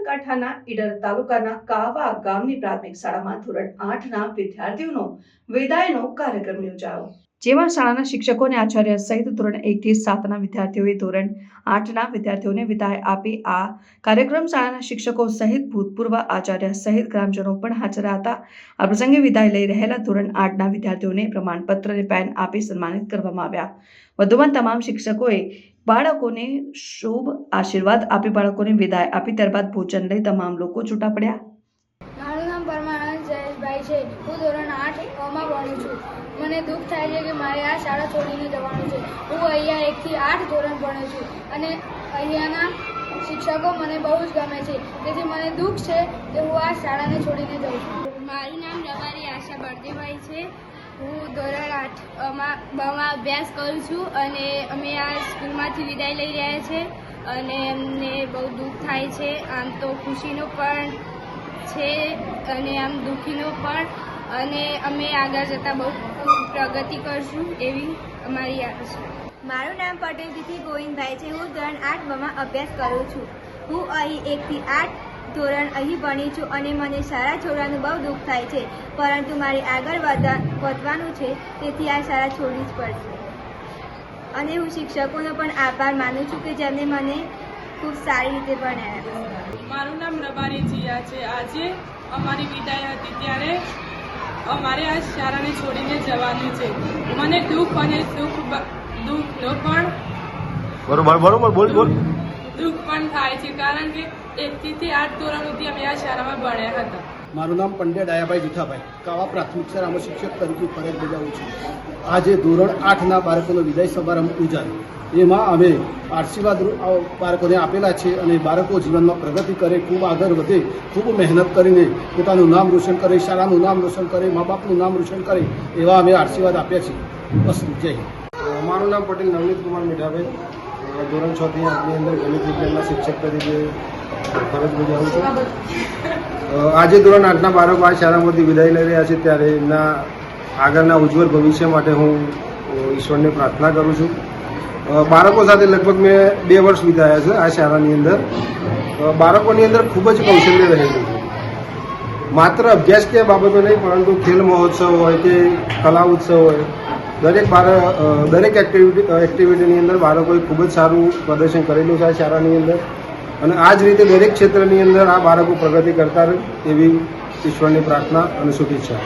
બનાસકાંઠાના ઈડર તાલુકાના કાવા ગામની પ્રાથમિક શાળામાં ધોરણ આઠના વિદ્યાર્થીઓનો વિદાયનો કાર્યક્રમ યોજાયો. જેમાં શાળાના શિક્ષકો અને આચાર્ય સહિત ધોરણ એકથી સાતના વિદ્યાર્થીઓએ ધોરણ આઠના વિદ્યાર્થીઓને વિદાય આપી. આ કાર્યક્રમ શાળાના શિક્ષકો સહિત ભૂતપૂર્વ આચાર્ય સહિત ગ્રામજનો પણ હાજર હતા. આ પ્રસંગે વિદાય લઈ રહેલા ધોરણ આઠના વિદ્યાર્થીઓને પ્રમાણપત્ર અને પેન આપી સન્માનિત કરવામાં આવ્યા. વધુમાં તમામ શિક્ષકોએ બાળકોને શુભ આશીર્વાદ આપી બાળકોને વિદાય આપી. ત્યારબાદ ભોજન લઈ તમામ લોકો છૂટા પડ્યા. મારું નામ પરમાનંદ જયેશભાઈ છે. હું ધોરણ આઠ ભણું છું. મને દુઃખ થાય છે કે મારે આ શાળા છોડીને જવાનું છે. હું અહીંયા એકથી આઠ ધોરણ ભણું છું અને અહીંયાના શિક્ષકો મને બહુ જ ગમે છે. તેથી મને દુઃખ છે કે હું આ શાળાને છોડીને જાઉં છું. મારું નામ રમારી આશા બળદેભાઈ છે. હું ધોરણ આઠમાં બમાં અભ્યાસ કરું છું અને અમે આ સ્કૂલમાંથી વિદાય લઈ રહ્યા છે અને અમને બહુ દુઃખ થાય છે. આમ તો ખુશીનો પણ છે અને આમ દુઃખીનો પણ અને અમે આગળ જતાં બહુ પ્રગતિ કરશું એવી અમારી આશા છે. મારું નામ પટેલ તિથિ ગોવિંદભાઈ છે. હું ધોરણ આઠમાં અભ્યાસ કરું છું. હું અહીં એકથી આઠ ધોરણ અહીં ભણી છું અને મને શાળા છોડવાનું બહુ દુઃખ થાય છે. પરંતુ મારે આગળ વધા વધવાનું છે તેથી આ શાળા છોડવી જ પડશે. અને હું શિક્ષકોનો પણ આભાર માનું છું કે જેમને મને ખૂબ સારી રીતે ભણાવ્યા. મારું નામ રબારી જીયા છે. આજે અમારી વિદાય હતી ત્યારે અમારે આ શાળાને છોડીને જવાનું છે. મને દુઃખ અને સુખ દુઃખનો પણ બરોબર બરોબર બોલ બોલ. દુઃખ પણ થાય છે. કારણ કે એકથી થી આઠ ધોરણ સુધી અમે આ શાળામાં ભણ્યા હતા. મારું નામ પંડ્યા ડાયાભાઈ જુથાભાઈ. કાવા પ્રાથમિક શાળામાં શિક્ષક તરીકે ફરજ બજાવું છું. આજે ધોરણ આઠના બાળકોનો વિદાય સમારંભ યોજાયો એમાં અમે આશીર્વાદ બાળકોને આપેલા છે અને બાળકો જીવનમાં પ્રગતિ કરે, ખૂબ આગળ વધે, ખૂબ મહેનત કરીને પોતાનું નામ રોશન કરે, શાળાનું નામ રોશન કરે મા બાપનું નામ રોશન કરે, એવા અમે આશીર્વાદ આપ્યા છે બસ, જય. મારું નામ પટેલ નવનીત કુમાર મીઠાભાઈ. ધોરણ છ થી આઠની અંદર ગણિત વિજ્ઞાનના શિક્ષક તરીકે ફરજ બજાવું છું. આજે ધોરણ આઠના બાળકો આ શાળામાંથી વિદાય લઈ રહ્યા છે ત્યારે એમના આગળના ઉજ્જવળ ભવિષ્ય માટે હું ઈશ્વરને પ્રાર્થના કરું છું. બાળકો સાથે લગભગ મેં બે વર્ષ વિતાયા છે આ શાળાની અંદર. બાળકોની અંદર ખૂબ જ કૌશલ્ય રહેલું છે. માત્ર અભ્યાસ કે બાબતો નહીં, પરંતુ ખેલ મહોત્સવ હોય કે કલા ઉત્સવ હોય, દરેક બાળક દરેક એક્ટિવિટી એક્ટિવિટીની અંદર બાળકોએ ખૂબ જ સારું પ્રદર્શન કરેલું છે આ શાળાની અંદર. અને આ જ રીતે દરેક ક્ષેત્રની અંદર આ બાળકો પ્રગતિ કરતા રહે એવી ઈશ્વરની પ્રાર્થના અને શુભેચ્છા